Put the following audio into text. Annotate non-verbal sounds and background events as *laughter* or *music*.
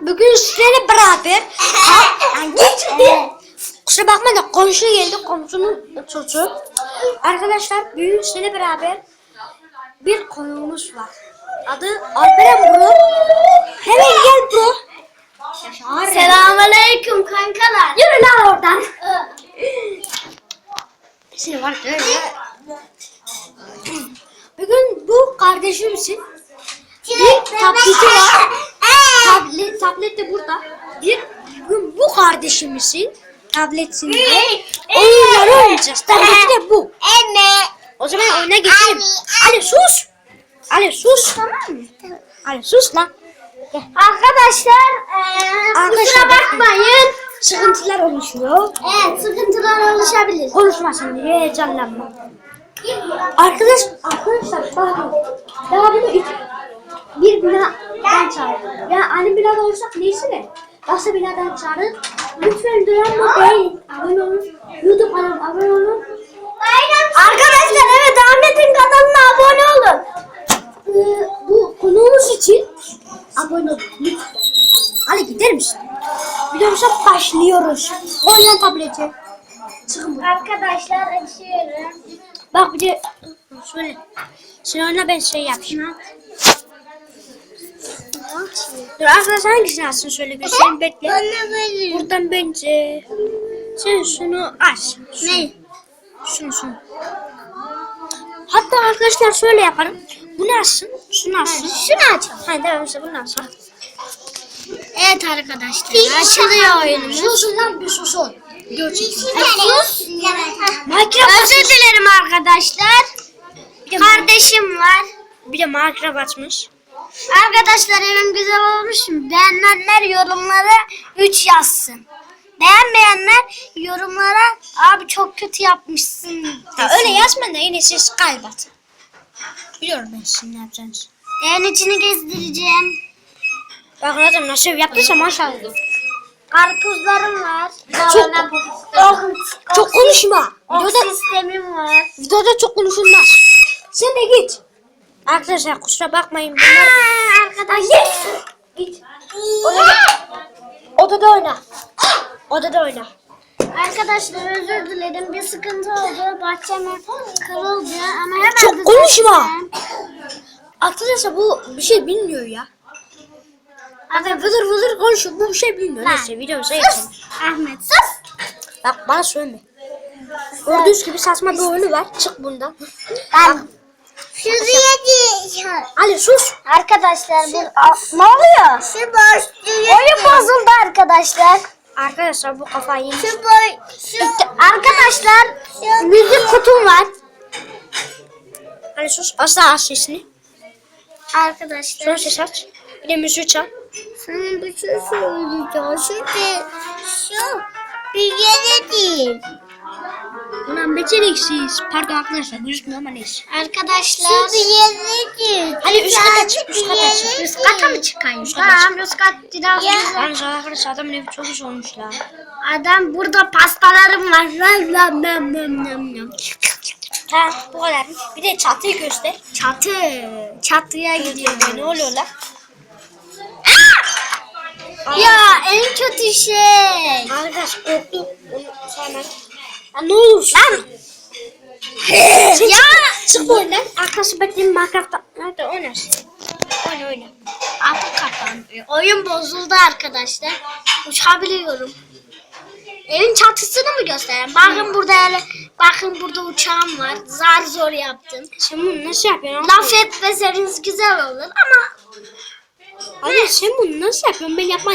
bugün sizlerle beraber *laughs* yani git Kusura bakma da komşu geldi komşunun çocuğu. Arkadaşlar bugün sizlerle beraber bir konuğumuz var. Adı Alperen Bro. Hemen gel bro. Selamünaleyküm kankalar. Yürü lan oradan. Seni var öyle. Bugün bu kardeşimsin. Bir tableti var. Tablet, de burada. Bir bugün bu kardeşimizin tabletinde oyunları oynayacağız. *laughs* Tableti de bu. Anne. O zaman oyuna geçelim. Ali sus. Ali sus. Tamam mı? Ali sus lan. Arkadaşlar eee Arkadaşlar, kusura bakmayın. Sıkıntılar oluşuyor. Evet sıkıntılar oluşabilir. Konuşma diye heyecanlanma. Arkadaş, arkadaşlar bakın. Daha üç, bir binadan çağırdım. Yani aynı binada olursak neyse de. Başka binadan çağırın. Lütfen duran değil. Abone olun. YouTube kanalıma abone olun. Arkadaşlar evet Ahmet'in kanalına abone olun. Ee, bu konuğumuz için abone olun lütfen. Hadi gider misin? Videomuza başlıyoruz. Oynayan tableti. Çıkın buradan. Arkadaşlar açıyorum. Bak bir de şöyle. Sen oyna ben şey yapayım. Dur arkadaşlar hangisini alsın şöyle göstereyim bekle. Bana verin. Buradan bence sen şunu aç. Şunu. Ne? Şunu şunu. Hatta arkadaşlar şöyle yaparım. Bunu açsın, şunu açsın. Şunu açalım. Hadi devam işte bunu açsın. Evet arkadaşlar açılıyor oyunumuz. Susun lan bir susun. Sus. Minecraft Özür dilerim arkadaşlar. Kardeşim var. Bir de Minecraft açmış. Arkadaşlar evim güzel olmuş mu? Beğenenler yorumlara 3 yazsın. Beğenmeyenler yorumlara abi çok kötü yapmışsın Ya öyle yazma da yine siz kalp atın. Biliyorum ben sizin ne yapacağınızı. Evin içini gezdireceğim. Bak adam nasıl yaptıysa maşallah. Karpuzlarım var. Çok- Oh, ok- Çok konuşma. Videoda, sistemim var. videoda çok konuşulmaz. Sen de git. Arkadaşlar kusura bakmayın. Bunlar... Aa, arkadaşlar. Git. Odada, odada oyna. Odada oyna. Arkadaşlar özür dilerim bir sıkıntı oldu. Bahçeme kırıldı ama hemen Çok konuşma. Arkadaşlar bu bir şey bilmiyor ya. Adam vıdır vıdır konuşuyor. Bu bir şey bilmiyor. Neyse videomuza geçelim. Ahmet sus. Bak bana söyleme. Gördüğünüz gibi saçma bir oyunu var. Çık bundan. Ben Şuraya Ali sus. Arkadaşlar bu ne oluyor? Şu boş Oyun bozuldu arkadaşlar. Arkadaşlar bu kafayı yemiş. Şu Arkadaşlar müzik kutum var. Ali sus. Asla aç sesini. Arkadaşlar ses aç. Bir de müziği çal. sana bir şey söyleyeceğim. Şimdi şu bir yere değil. Beceriksiz. Pardon arkadaşlar gözükmüyor ama neyse. Arkadaşlar. Yere değil. Hadi üst kata çık. Üst kata çık. Üst kata mı çıkayım? Üst kata çık. Tamam üst kat biraz güzel. Yalnız arkadaşlar adamın evi çok güzel olmuş la. Adam burada pastalarım var. Lam lam lam lam lam lam. Ha bu kadar. Bir de çatıyı göster. Çatı. Çatıya gidiyor. Ne oluyor la? Ya en kötü şey. Arkadaş korktu. Onu sevmem. Ya ne olursun. Lan. Bu oyundan. Arkadaşı bekleyin Minecraft'ta. Nerede oynarsın? Oyna oyna. Kapı kapandı. Oyun bozuldu arkadaşlar. Uçabiliyorum. Evin çatısını mı göstereyim? Bakın burada hele, bakın burada uçağım var. Zar zor yaptım. Sen bunu nasıl yapıyorsun? Laf etmeseniz güzel olur ama Abi sen bunu nasıl yapıyorsun? Ben yapmam.